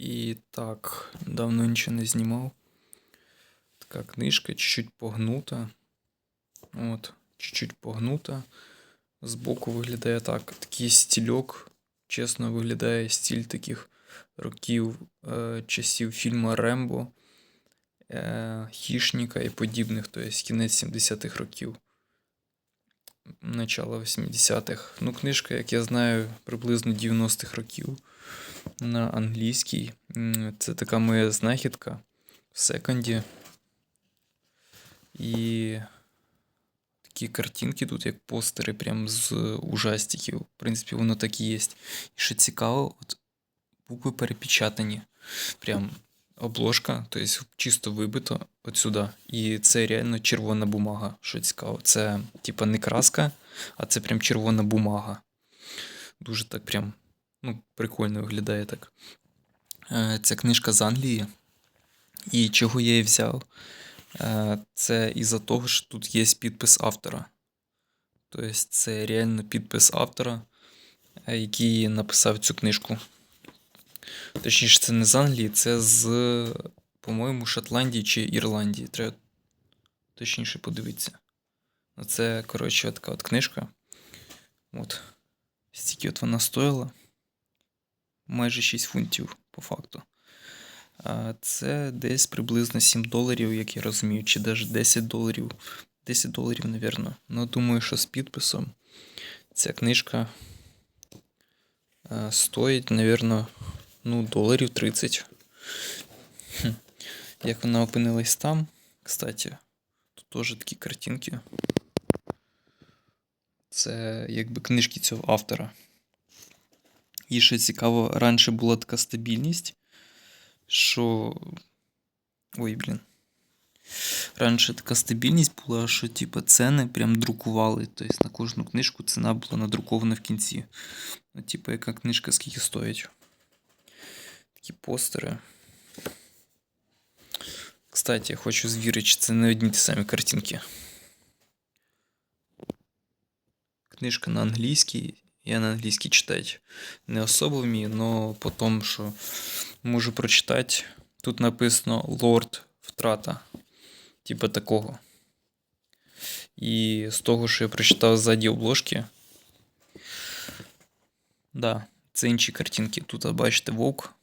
І так, давно нічого не знімав. Така книжка, чуть-чуть погнута. От, чуть-чуть погнута. Збоку виглядає так. Такий стільок. Чесно, виглядає стиль таких років е, часів фільму Рембо, е, Хішніка і подібних, тобто кінець 70-х років. Начало 80-х. Ну, книжка, як я знаю, приблизно 90-х років на англійській. Це така моя знахідка в секонді. І такі картинки тут, як постери, прям з ужастиків. В принципі, воно так і є. І що цікаво, от букви перепечатані. Прям обложка, тобто чисто вибито от сюди. І це реально червона бумага, що цікаво. Це, типа, не краска, а це прям червона бумага. Дуже так прям ну, прикольно виглядає так. Е, Ця книжка з Англії. І чого я її взяв? Е, Це із-за того, що тут є підпис автора. Тобто це реально підпис автора, е, який написав цю книжку. Точніше, це не з Англії, це з, по-моєму, Шотландії чи Ірландії. Треба точніше подивитися. Ну, Це, коротше, така от книжка. От. Стільки от вона стоїла. Майже 6 фунтів, по факту. Це десь приблизно 7 доларів, як я розумію, чи навіть 10 доларів. 10 доларів, напевно. Ну, думаю, що з підписом ця книжка стоїть, напевно, ну, доларів 30. Хм. Як вона опинилась там, кстати, тут теж такі картинки. Це якби книжки цього автора. І ще цікаво, раніше була така стабільність, що. Ой, блін. Раніше така стабільність була, що типу, ціни прям друкували. Тобто на кожну книжку ціна була надрукована в кінці. Ну, типу, яка книжка скільки стоїть. Такі постери. Кстати, я хочу звірити, це не одні ті самі картинки. Книжка на англійській. Я на англійській читати не особо вмію, але по тому, що можу прочитати. Тут написано Лорд Втрата. Типа такого. І з того, що я прочитав ззаді обложки. Да, це інші картинки. Тут бачите вовк.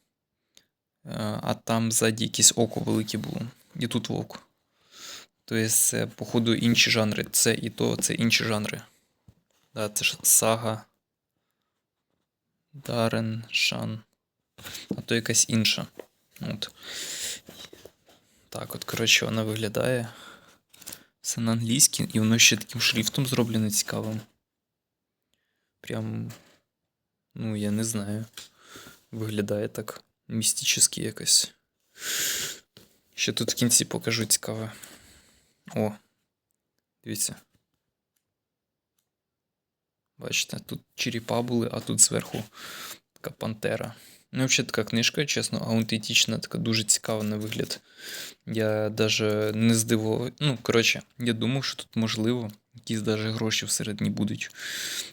е, А там ззаді якесь око велике було. І тут вовк. Тобто це, походу, інші жанри. Це і то, це інші жанри. Да, це ж сага. Дарен, Шан. А то якась інша. От. Так, от, коротше, вона виглядає. Все на англійській, і воно ще таким шрифтом зроблено цікавим. Прям. Ну, я не знаю. Виглядає так містично якось. Ще тут в кінці покажу цікаве. О, дивіться. Бачите, тут черепа були, а тут зверху така пантера. Ну, взагалі така книжка, чесно, аутентична, така дуже цікава на вигляд. Я навіть не здивував. Ну, коротше, я думав, що тут можливо якісь даже гроші всередині будуть.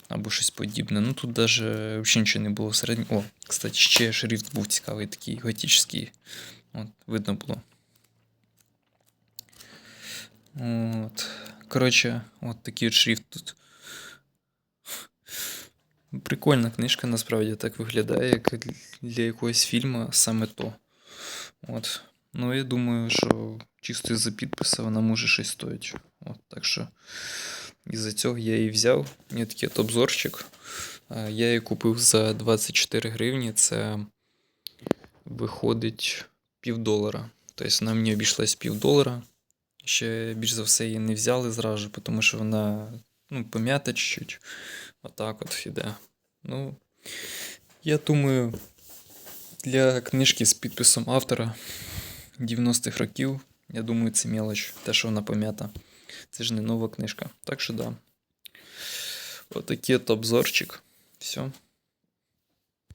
Або щось подібне. Ну тут навіть взагалі нічого не було всередині. О, кстати, ще шрифт був цікавий, такий готичний. От, видно було. От. Коротше, от такий от шрифт тут. Прикольна книжка, насправді так виглядає, як для якогось фільму саме то. От. Ну, я думаю, що чисто із-за підпису вона може щось стоїть. От, так що із-за цього я її взяв. Є такий от обзорчик. Я її купив за 24 гривні. Це виходить півдолара. Тобто вона мені обійшлась півдолара. Ще більш за все її не взяли зразу, тому що вона ну, пом'ята чуть-чуть. Отак от іде. Ну, я думаю, для книжки з підписом автора 90-х років, я думаю, це мелоч, те, що вона пом'ята. Це ж не нова книжка. Так що да. Отакий от обзорчик. Все.